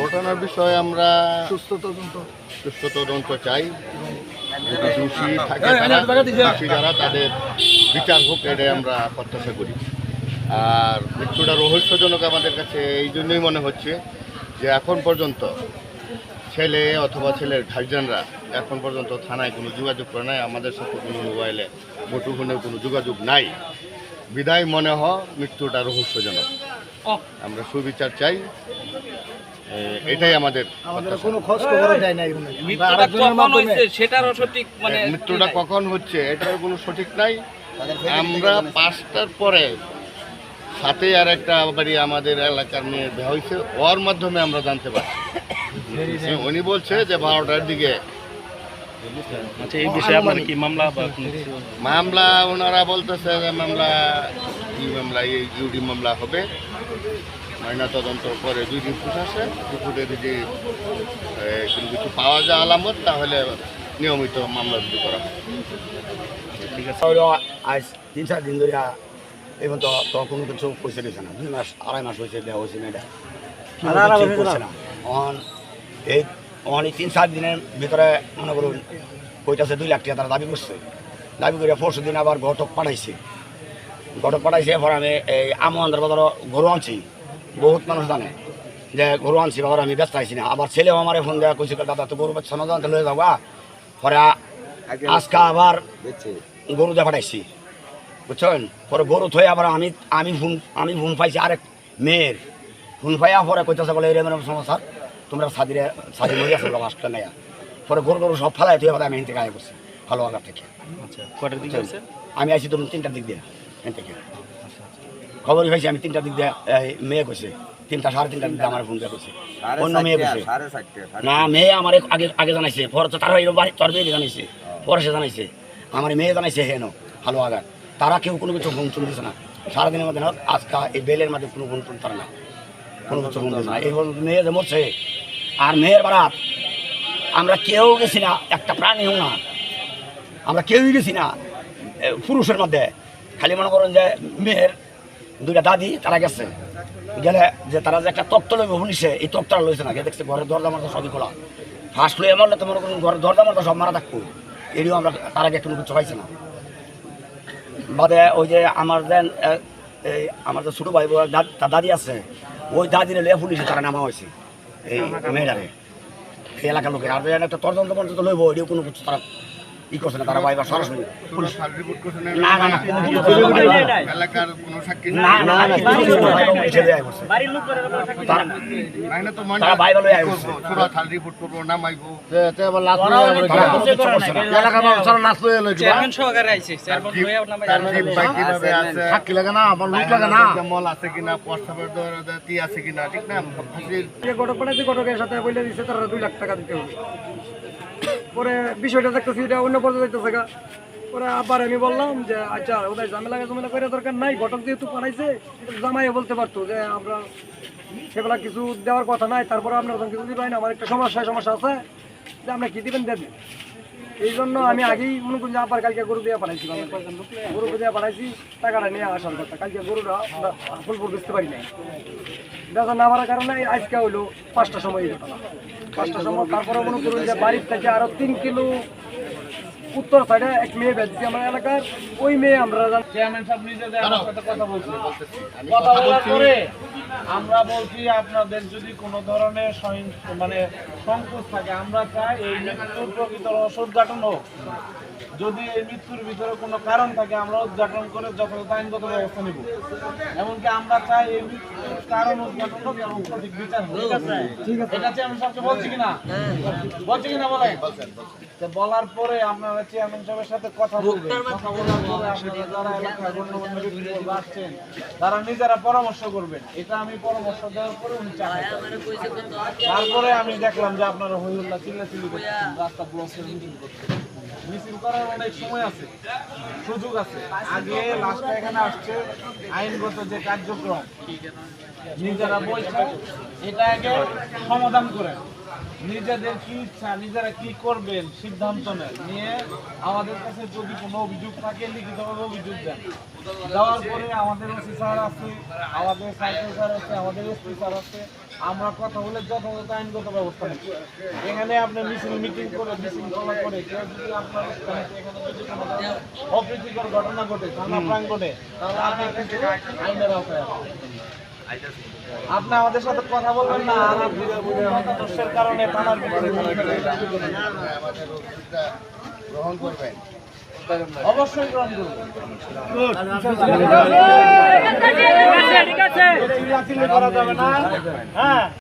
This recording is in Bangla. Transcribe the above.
ঘটনার বিষয়ে আমরা সুস্থ তদন্ত সুস্থ তদন্ত চাই দোষী থাকে দোষী যারা তাদের বিচার হোক এটাই আমরা প্রত্যাশা করি। আর মৃত্যুটা রহস্যজনক আমাদের কাছে এই জন্যই মনে হচ্ছে যে এখন পর্যন্ত ছেলে অথবা ছেলের গার্জিয়ানরা এখন পর্যন্ত থানায় কোনো যোগাযোগ করে নাই আমাদের সাথে কোনো মোবাইলে মুঠোফোনে কোনো যোগাযোগ নাই। বিদায় মনে হয় মৃত্যুটা রহস্যজনক। আমরা সুবিচার চাই। এটাই আমাদের কোনো খোঁজ খবর দেয় না মৃত্যুটা কখন সেটারও সঠিক মানে মৃত্যুটা কখন হচ্ছে? এটার কোনো সঠিক নাই। আমরা পাঁচটার পরে সাথে আর একটা বাড়ি আমাদের এলাকার মেয়ে বিয়ে হয়েছে। ওর মাধ্যমে আমরা জানতে পারছি। উনি বলছে যে বারোটার দিকে। আচ্ছা এই বিষয়ে আপনার কি মামলা মামলা ওনারা বলতেছে যে মামলা কি মামলা এই ইউডি মামলা হবে। ময়না তদন্ত করে দুই দিন আছে ফুটে যদি কোনো কিছু পাওয়া যায় আলামত তাহলে নিয়মিত মামলা রুজু করা ঠিক আছে। আজ তিন চার দিন ধরে এবং তো তো কোনো কিছু পয়সা দিচ্ছে না। দুই মাস আড়াই মাস হয়েছে দেওয়া হয়েছে না অন এই অন এই তিন চার দিনের ভিতরে মনে করুন কইতাছে দুই লাখ টাকা তারা দাবি করছে। দাবি করে পরশু দিন আবার ঘটক পাঠাইছে। ঘটক পাঠাইছে এরপর আমি এই আমন্দার বাজার গরু আনছি বহুত মানুষ জানে যে গরু আনছি বাবার আমি ব্যস্ত আইছি না। আবার ছেলেও আমার ফোন দেওয়া কইছে দাদা তো গরু বাচ্চা না জানতে লয়ে যাবা পরে আজকে আবার গরু দিয়ে পাঠাইছি। বুঝছেন? পরে গরু থয়ে আবার আমি আমি ফোন আমি ফোন পাইছি আরেক মেয়ের। ফোন পাইয়া পরে কইতেছে বলে এরকম এরকম সমস্যা তোমরা সাদিরে সাদি লই আসো লাস্টটা নেয়া পরে গরু গরু সব ফেলাই থয়ে আমি থেকে আয় করছি ভালো আগার থেকে। আচ্ছা কটার দিকে হয়েছে আমি আইছি ধরুন তিনটার দিক দিয়ে থেকে। খবরই পাইছি আমি তিনটার দিক দিয়ে মেয়ে কইছে তিনটা সাড়ে তিনটার দিক দিয়ে আমার ফোন দিয়ে কইছে। অন্য মেয়ে কইছে। না মেয়ে আমার আগে আগে জানাইছে পরে তো তারা বাড়ি তোর মেয়ে জানাইছে পরে সে জানাইছে। আমার মেয়ে জানাইছে হেন ভালো আগার তারা কেউ কোনো কিছু ফোন শুন দিছে না। সারাদিনের মধ্যে আজকা এই বেলের মধ্যে কোনো ফোন শুন তারা না। কোনো কিছু ফোন দিছে না। এই বল মেয়ে যে মরছে আর মেয়ের বারাত আমরা কেউ গেছি না একটা প্রাণীও না। আমরা কেউই গেছি না পুরুষের মধ্যে। খালি মনে করেন যে মেয়ের দুইটা দাদি, তারা গেছে। গেলে যে তারা যে একটা তত্ত্ব লইবে শুনিছে, এই তত্ত্বটা লইছে না দেখছে ঘরের দরজা মারতে সবই খোলা। ফার্স্ট লইয়া মারলে তো মনে করুন ঘরের দরজা মারতে সব মারা থাকব। এটিও আমরা তার আগে কোনো কিছু পাইছে না। বাদে ওই যে আমার দেন এই আমার যে ছোটো ভাই তার দাদি আছে, ওই দাদিরে লিয়ে পুলিশে তারা নামা হয়েছে, এই মেয়েটারে। এই এলাকার লোকের। আর একটা তদন্ত পর্যন্ত লইব এটিও কোনো কিছু তারা ই করছে না তারা ভাইবার সরাসরি না না না। এলাকার কোনো সাক্ষী ভাইবার। সুরা। চেয়ারম্যান সহকারে আইছে চেয়ারম্যান কীভাবে আছে? সাক্ষী লাগে আমার লাগে মল আছে কিনা প্রস্তাবের আছে কিনা ঠিক ঘটক ঘটকের সাথে বলে তারা লাখ টাকা দিতে হবে। পরে বিষয়টা দেখতেছি, এটা অন্য পর্যায়ে যাইতেছে গা। পরে আবার আমি বললাম যে আচ্ছা ওদের ঝামেলা ঝামেলা করে দরকার নাই, ঘটক যেহেতু পাঠাইছে জামাই বলতে পারতো যে, আমরা সেগুলা কিছু দেওয়ার কথা নাই তারপরে আপনার কিছু দিবেন আমার একটা সমস্যা সমস্যা আছে, যে আমরা কী দিবেন দেন। এই জন্য আমি আগেই মনে করি যে আবার কালকে গরু দিয়ে পাঠাইছি গরু দিয়ে বানাইছি টাকাটা নিয়ে আসার কথা। কালকে গরুটা আমরা ফুলপুর বেচতে পারি নাই। বেচা না পারার কারণে আজকে হইল পাঁচটা সময় পাঁচটা সময় তারপরে মনে করুন যে বাড়ির থেকে আরও তিন কিলো উত্তর সাইডে এক মেয়ে বেচছি আমার এলাকার। ওই মেয়ে আমরা চেয়ারম্যান সাহেব নিজে আমার সাথে কথা বলছে। কথা বলার পরে আমরা বলছি আপনাদের যদি কোনো ধরনের মানে সংকোচ থাকে আমরা চাই এই মৃত্যুর প্রকৃত রহস্য উদ্ঘাটন হোক। যদি এই মৃত্যুর ভিতরে কোনো কারণ থাকে আমরা উদ্ঘাটন করে যথাযথ আইনগত ব্যবস্থা নিব। এমনকি আমরা চাই এই মৃত্যুর কারণ উদ্ঘাটন হোক এবং সঠিক বিচার হোক। ঠিক আছে? এটা চেয়ারম্যান সাহেবকে বলছি কিনা? বলছি কিনা বলেন? বলার পরে আপনারা চেয়ারম্যান সাহেবের সাথে কথা পরে যারা এলাকায় গণ্যমান্য ব্যক্তিবর্গ আসছেন তারা নিজেরা পরামর্শ করবেন। এটা আমি পরামর্শ দেওয়ার পরে উনি তারপরে আমি দেখলাম যে আপনারা হইহুল্লা চিল্লাচিল্লি করতেছেন রাস্তা ব্লকের মিটিং করছেন মিছিল করার অনেক সময় আছে সুযোগ আছে। আগে লাস্টে এখানে আসছে আইনগত যে কার্যক্রম নিজেরা বলছেন এটা আগে সমাধান করেন নিজেদের কি ইচ্ছা, নিজেরা কি করবেন সিদ্ধান্ত নেন। নিয়ে আমাদের কাছে যদি কোনো অভিযোগ থাকে, লিখিতভাবে অভিযোগ দেন। দেওয়ার পরে আমাদের ওসি স্যার আছে, আমাদের সাইকেল স্যার আছে, আমাদের এসপি স্যার আছে, আমরা কথা বলে যথাযথ আইনগত ব্যবস্থা নিচ্ছি এখানে আপনি মিছিল, মিটিং করে, বিশৃঙ্খলা করে কেউ যদি আপনার এখানে অপ্রীতিকর ঘটনা ঘটে, থানা প্রাঙ্গণে, তাহলে আপনি কিন্তু আইনের আওতায় আসবেন। আপনি আমাদের সাথে কথা বলবেন না আর আপনি মতাদর্শের কারণে থানার ভিতরে গ্রহণ করবেন অবশ্যই গ্রহণ করবেন ঠিক আছে করা যাবে না। হ্যাঁ।